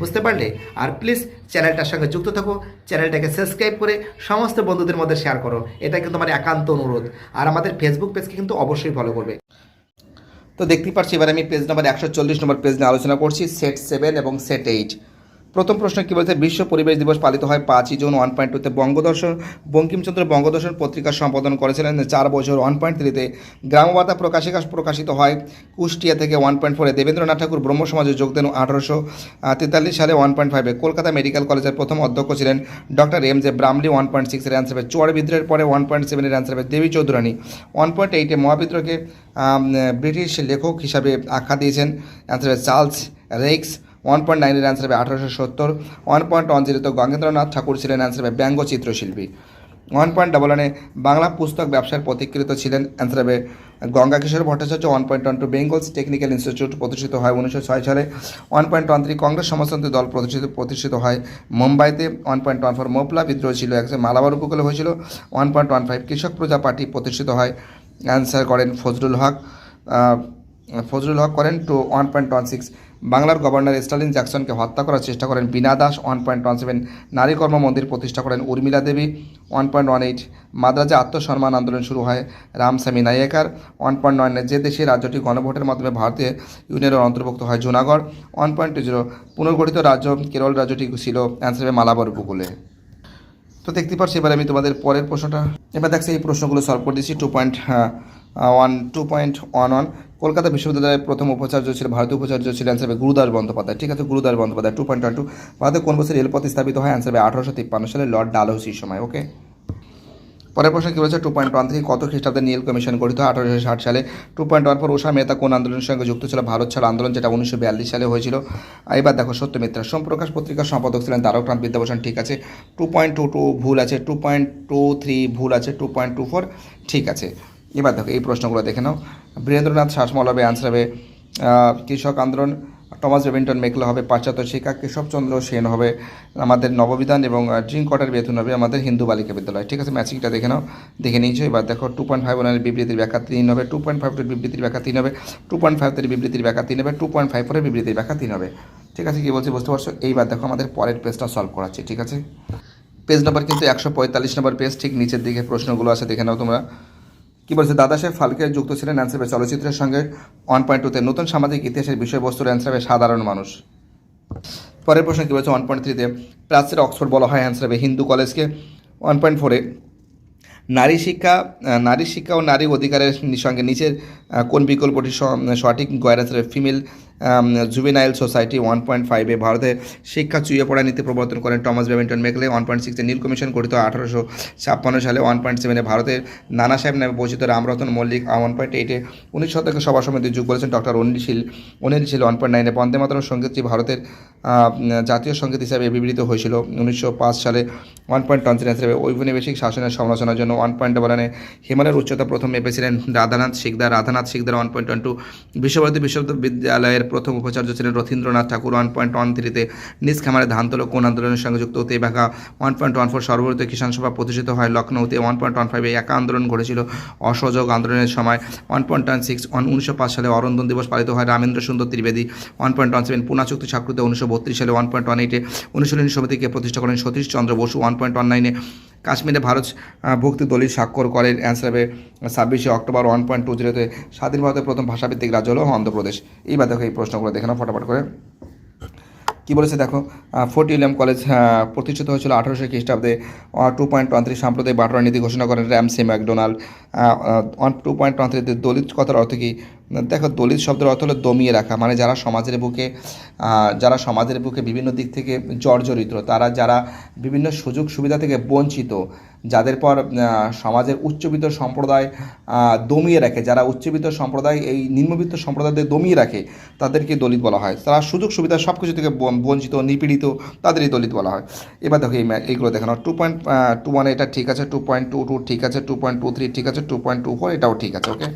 বুঝতে পারলে? আর প্লিজ চ্যানেলটার সঙ্গে যুক্ত থাকো। চ্যানেলটাকে সাবস্ক্রাইব করে সমস্ত বন্ধুদের মধ্যে শেয়ার করো। এটা কিন্তু আমার একান্ত অনুরোধ। আর আমাদের ফেসবুক পেজকে কিন্তু অবশ্যই ফলো করবে। তো দেখতেই পাচ্ছি এবার আমি পেজ নাম্বার একশো চল্লিশ নম্বর পেজ নিয়ে আলোচনা করছি সেট সেভেন এবং সেট এইট প্রথম প্রশ্ন কী বলছে? বিশ্ব পরিবেশ দিবস পালিত হয় পাঁচই জুন ওয়ান পয়েন্ট টুতে বঙ্গদর্শন, বঙ্কিমচন্দ্র বঙ্গদর্শন পত্রিকা সম্পাদন করেছিলেন চার বছর ওয়ান পয়েন্ট থ্রিতে গ্রামবার্তা প্রকাশিকা প্রকাশিত হয় কুষ্টিয়া থেকে ওয়ান পয়েন্ট ফোরে দেবেন্দ্রনাথ ঠাকুর ব্রহ্ম সমাজে যোগ দেন আঠারোশো তেতাল্লিশ সালে ওয়ান পয়েন্ট ফাইভে কলকাতা মেডিকেল কলেজের প্রথম অধ্যক্ষ ছিলেন doctor M J Bramley one point সিক্সের অ্যান্সার হবে চুয়াড় বিদ্রোহের পরে ওয়ান পয়েন্ট সেভেনের অ্যান্সার হবে দেবী চৌধুরানী। ওয়ান পয়েন্ট এইটে মহাবিদ্রোহকে ব্রিটিশ লেখক হিসাবে আখ্যা দিয়েছেন। অ্যান্সার হবে চার্লস রেক্স ওয়ান পয়েন্ট নাইনের অ্যান্সার হবে আঠারোশো সত্তর ওয়ান পয়েন্ট ওয়ান জিরোতে গঙ্গেন্দ্রনাথ ঠাকুর ছিলেন অ্যান্সার হবে ব্যঙ্গ চিত্রশিল্পী ওয়ান পয়েন্ট ডাবল ওয়ানে বাংলা পুস্তক ব্যবসার প্রতিকৃত ছিলেন অ্যান্সার হবে Ganga Kishore Bhattacharya one point one two Bengal's technical institute প্রতিষ্ঠিত হয় উনিশশো ছয় সালে one point one three Congress সমাজতন্ত্রী দল প্রতিষ্ঠিত প্রতিষ্ঠিত হয় মুম্বাইতে one point one four Moplah বিদ্রোহ ছিল একশো মালাবার উপকূলে হয়েছিল ওয়ান পয়েন্ট ওয়ান ফাইভ কৃষক প্রজা পার্টি প্রতিষ্ঠিত হয় অ্যান্সার করেন ফজলুল হক। ফজলুল হক করেন two one point one six বাংলার গভর্নর স্টালিন জ্যাকসনকে হত্যা করার চেষ্টা করেন Bina Das one point one seven Nari Karma Mandir প্রতিষ্ঠা করেন Urmila Devi one point one eight মাদ্রাজে আত্মসম্মান আন্দোলন শুরু হয় রামস্বামী নাইয়াকার ওয়ান পয়েন্ট নয় যে দেশে রাজ্যটি গণভোটের মাধ্যমে ভারতীয় ইউনিয়নের অন্তর্ভুক্ত হয় Junagadh one point two zero পুনর্গঠিত রাজ্য, কেরল রাজ্যটি ছিল অ্যান্সার মালাবার উপকূলে তো দেখতে পাচ্ছি, এবার আমি তোমাদের পরের প্রশ্নটা। এবার দেখছি এই প্রশ্নগুলো সলভ করে দিচ্ছি two point one two point one one Kolkata বিশ্ববিদ্যালয়ের প্রথম উপাচার্য ছিল, ভারতীয় উপাচার্য ছিল অ্যান্সার হবে গুরুদাস বন্দ্যোপাধ্যায়। ঠিক আছে, Gurudas Bandyopadhyay two point one two ভারতে কোন বছর রেলপথ স্থাপিত হয়? অ্যান্সার হবে আঠারোশো তিপ্পান্ন সালে লর্ড ডালহৌসির সময় ওকে পরের প্রশ্ন কী বলছে? টু পয়েন্ট ওয়ান থেকে কত খ্রিস্টাব্দে নীল কমিশন গঠিত আঠারোশো ষাট সালে। Two point one four Usha Mehta কোন আন্দোলনের সঙ্গে যুক্ত ছিল? ভারত ছাড় আন্দোলন, যেটা উনিশশো বিয়াল্লিশ সালে হয়েছিল। এবার দেখো সত্যমিত্রা সোমপ্রকাশ পত্রিকার সম্পাদক ছিলেন দ্বারকান্ত বিদ্যাভূষণ ঠিক আছে? টু পয়েন্ট টু টু ভুল আছে টু পয়েন্ট টু থ্রি ভুল আছে টু পয়েন্ট টু ফোর ঠিক আছে। এবার দেখো, এই প্রশ্নগুলো দেখে নাও। বীরেন্দ্রনাথ শাসমল হবে অ্যান্সার হবে কৃষক আন্দোলন, টমাস রেভিন্টন মেকলে হবে, পাশ্চাত্য শিক্ষা, কেশবচন্দ্র সেন হবে, আমাদের নববিধান এবং ড্রিঙ্ক ওয়াটার বেতন হবে আমাদের হিন্দু বালিকা বিদ্যালয়। ঠিক আছে, ম্যাচিংটা দেখে নাও, দেখে নিয়েছো। এবার দেখো টু পয়েন্ট ফাইভ ওয়ানের বিবৃতির ব্যাখ্যা তিন হবে টু পয়েন্ট ফাইভ বিবৃতির ব্যাখ্যা তিন হবে টু পয়েন্ট ফাইভ থেকে বিবৃতির ব্যাখ্যা তিন হবে টু পয়েন্ট ফাইভ ফোরের বিবৃতির ব্যাখ্যা তিন হবে। ঠিক আছে, কী বলছি বুঝতে পারছ? এইবার দেখো, আমাদের পরের পেজটা সলভ করাচ্ছি, ঠিক আছে? পেজ নাম্বার কিন্তু একশো পঁয়তাল্লিশ নম্বর পেজ ঠিক নিচের দিকে প্রশ্নগুলো আছে, দেখে নাও তোমরা। কি বলছে দাদা সাহেব ফালকে যুক্ত ছিলেন অ্যান্সারবে চলচ্চিত্রের সঙ্গে ওয়ান পয়েন্ট টুতে নতুন সামাজিক ইতিহাসের বিষয়বস্তুর অ্যান্সারবে সাধারণ মানুষ। পরের প্রশ্ন কী বলছে ওয়ান পয়েন্ট থ্রিতে প্রাচ্যের অক্সফোর্ড বলা হয় অ্যান্সারবে হিন্দু কলেজকে। ওয়ান পয়েন্ট ফোরে নারী শিক্ষা নারী শিক্ষা ও নারী অধিকারের সঙ্গে নিচের কোন বিকল্পটি সঠিক গয়ের female juvenile society one point ফাইভে ভারতে শিক্ষা চুয়ে পড়া নীতি প্রবর্তন করেন Thomas Babington Macaulay. One point সিক্সে নীল কমিশন গঠিত আঠারোশো ছাপ্পান্ন সালে ওয়ান পয়েন্ট সেভেনে ভারতের নানা সাহেব নামে পরিচিত রামরতন মল্লিক ওয়ান পয়েন্ট এইটে উনিশ শতকে সভা সমিতি যুগ বলেছেন doctor Anil Seal. Anil Seal one point নাইনে বন্দে মাতরম সঙ্গীতটি ভারতের জাতীয় সংগীত হিসাবে বিবৃত হয়েছিল উনিশশো পাঁচ সালে। ওয়ান পয়েন্ট টনসিল হিসেবে ঔপনিবেশিক শাসনের সমালোচনার জন্য ওয়ান পয়েন্ট বলানে হিমালয়ের উচ্চতা প্রথম মেপেছিলেন Radhanath Sikdar. Radhanath Sikdar one point one two Visvabharati বিশ্ববিদ্যালয়ের প্রথম উপাচার্য ছিলেন Rathindranath Tagore one point one থ্রিতে নিজ খামারে ধান তোলো কোন আন্দোলনের সঙ্গে যুক্ত হতে Bagha one point one four সর্বভারতীয় কিষাণ সভা প্রতিষ্ঠিত হয় লখনৌতে ওয়ান পয়েন্ট ওয়ান ফাইভে একা আন্দোলন ঘটেছিল অসহযোগ আন্দোলনের সময়। One point one six one উনিশশো পাঁচ সালে অরন্দন দিবস পালিত হয় Ramendra Sundar Trivedi. One point one seven Poona চুক্তি স্বাক্ষরিত উনিশশো বত্রিশ সালে ওয়ান পয়েন্ট ওয়ান এইটে অনুশীলনী সমিতিকে প্রতিষ্ঠা করেন Satish Chandra Basu. One point one নাইনে কাশ্মীরে ভারত ভুক্তি দলিল স্বাক্ষর করেন। অ্যান্সার হবে ছাব্বিশে অক্টোবর ওয়ান পয়েন্ট টু জিরোতে স্বাধীন ভারতের প্রথম ভাষাভিত্তিক রাজ্য হল অন্ধ্রপ্রদেশ। এই দেখো এই প্রশ্নগুলো দেখে নাও ফটাফট করে। কি বলেছে দেখো ফোর্ট উইলিয়াম কলেজ প্রতিষ্ঠিত হয়েছিল আঠারোশো খ্রিস্টাব্দে। টু পয়েন্ট ওয়ান থ্রি সাম্প্রদায়িক বাটোয়ারা নীতি ঘোষণা করেন Ramsay MacDonald. One two point one Dalit কথার অর্থ কি? দেখো, দলিত শব্দের অর্থ হলো দমিয়ে রাখা মানে যারা সমাজের বুকে যারা সমাজের বুকে বিভিন্ন দিক থেকে জর্জরিত, তারা যারা বিভিন্ন সুযোগ সুবিধা থেকে বঞ্চিত, যাদের পর সমাজের উচ্চবিত্ত সম্প্রদায় দমিয়ে রাখে, যারা উচ্চবিত্ত সম্প্রদায়, এই নিম্নবিত্ত সম্প্রদায়দের দমিয়ে রাখে, তাদেরকে দলিত বলা হয়। তারা সুযোগ সুবিধা সব কিছু থেকে বঞ্চিত, নিপীড়িত, তাদেরই দলিত বলা হয়। এবার দেখো এই এইগুলো দেখানো। টু পয়েন্ট টু ওয়ান এটা ঠিক আছে টু পয়েন্ট টু টু ঠিক আছে টু পয়েন্ট টু থ্রি ঠিক আছে টু পয়েন্ট টু ফোর এটাও ঠিক আছে ওকে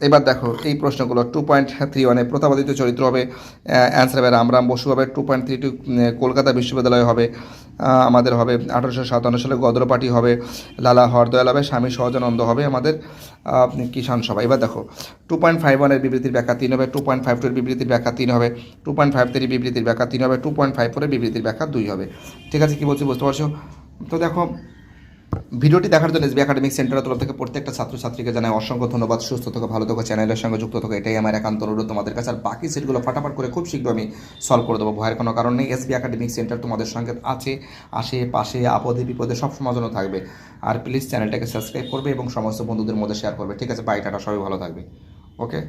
এবার দেখো, এই প্রশ্নগুলো টু পয়েন্ট থ্রি ওয়ানে প্রতাপাদিত্য চরিত্র হবে অ্যান্সার হবে রামরাম বসু হবে two point three two Kolkata বিশ্ববিদ্যালয় হবে আমাদের হবে আঠারোশো সাতান্ন সালে গদর পার্টি হবে, লালা হরদয়াল হবে, স্বামী সহজানন্দ হবে আমাদের কিষাণ সভা। এবার দেখো টু পয়েন্ট ফাইভ ওয়ানের বিবৃতির ব্যাখ্যা তিন হবে টু পয়েন্ট ফাইভ টুর বিবৃতির ব্যাখ্যা তিন হবে টু পয়েন্ট ফাইভ থ্রি বিবৃতির ব্যাখ্যা তিন হবে টু পয়েন্ট ফাইভ ফোরের বিবৃতির ব্যাখ্যা দুই হবে। ঠিক আছে, কী বলছি বুঝতে পারছ? তো দেখো ভিডিওটি দেখার জন্য এসবি একাডেমিক সেন্টারের তরফ থেকে প্রত্যেকটা ছাত্রছাত্রীকে জানাই অসংখ্য ধন্যবাদ, সুস্থ থাকো, ভালো থাকো, চ্যানেলের সঙ্গে যুক্ত থাকো, এটাই আমার একান্ত অনুরোধ। তোমাদের কাছে আর বাকি সিটগুলো ফাটাফাট করে খুব শীঘ্র আমি সলভ করে দেবো। ভয়ের কোনো কারণ নেই, এসবি একাডেমিক সেন্টার তোমাদের সঙ্গে আছে, আসে, পাশে, আপদে, বিপদে সব সময় জন্য থাকবে। আর প্লিজ চ্যানেলটাকে সাবস্ক্রাইব করবে এবং সমস্ত বন্ধুদের মধ্যে শেয়ার করবে। ঠিক আছে বাই টাটা, সবাই ভালো থাকবে। ওকে